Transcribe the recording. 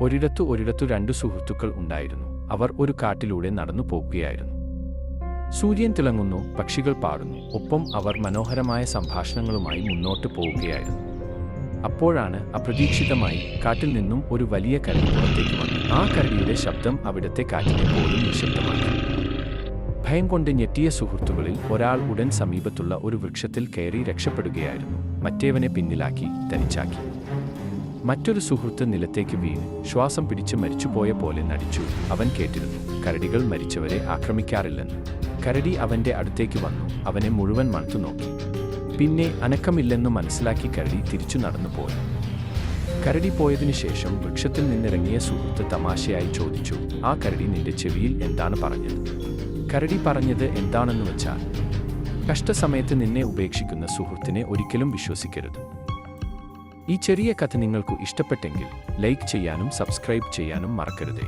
ഒരിടത്തു ഒരിടത്തു രണ്ടു സുഹൃത്തുക്കൾ ഉണ്ടായിരുന്നു. അവർ ഒരു കാട്ടിലൂടെ നടന്നു പോകുകയായിരുന്നു. സൂര്യൻ തിളങ്ങുന്നു പക്ഷികൾ പാടുന്നു. ഒപ്പം അവർ മനോഹരമായ സംഭാഷണങ്ങളുമായി മുന്നോട്ട് പോവുകയായിരുന്നു. അപ്പോഴാണ് അപ്രതീക്ഷിതമായി കാട്ടിൽ നിന്നും ഒരു വലിയ കരടി പുറത്തേക്ക് വന്നു. ആ കരടിയുടെ ശബ്ദം അവിടത്തെ കാറ്റിനെ പോലും നിശബ്ദമാക്കി. ഭയം കൊണ്ട് ഞെട്ടിയ സുഹൃത്തുക്കളിൽ ഒരാൾ ഉടൻ സമീപത്തുള്ള ഒരു വൃക്ഷത്തിൽ കയറി രക്ഷപ്പെടുകയായിരുന്നു. മറ്റേവനെ പിന്നിലാക്കി തനിച്ചാക്കി. മറ്റൊരു സുഹൃത്ത് നിലത്തേക്ക് വീണ് ശ്വാസം പിടിച്ച് മരിച്ചുപോയ പോലെ നടിച്ചു. അവൻ കേട്ടിരുന്നു കരടികൾ മരിച്ചവരെ ആക്രമിക്കാറില്ലെന്ന്. കരടി അവന്റെ അടുത്തേക്ക് വന്നു അവനെ മുഴുവൻ മണത്തു നോക്കി. പിന്നെ അനക്കമില്ലെന്ന് മനസ്സിലാക്കി കരടി തിരിച്ചു നടന്നു പോയി. കരടി പോയതിനു ശേഷം വൃക്ഷത്തിൽ നിന്നിറങ്ങിയ സുഹൃത്ത് തമാശയായി ചോദിച്ചു ആ കരടി നിന്റെ ചെവിയിൽ എന്താണ് പറഞ്ഞത്? കരടി പറഞ്ഞത് എന്താണെന്ന് വെച്ചാൽ കഷ്ടസമയത്ത് നിന്നെ ഉപേക്ഷിക്കുന്ന സുഹൃത്തിനെ ഒരിക്കലും വിശ്വസിക്കരുത്. ഈ ചെറിയ കഥ നിങ്ങൾക്ക് ഇഷ്ടപ്പെട്ടെങ്കിൽ ലൈക്ക് ചെയ്യാനും സബ്സ്ക്രൈബ് ചെയ്യാനും മറക്കരുതേ.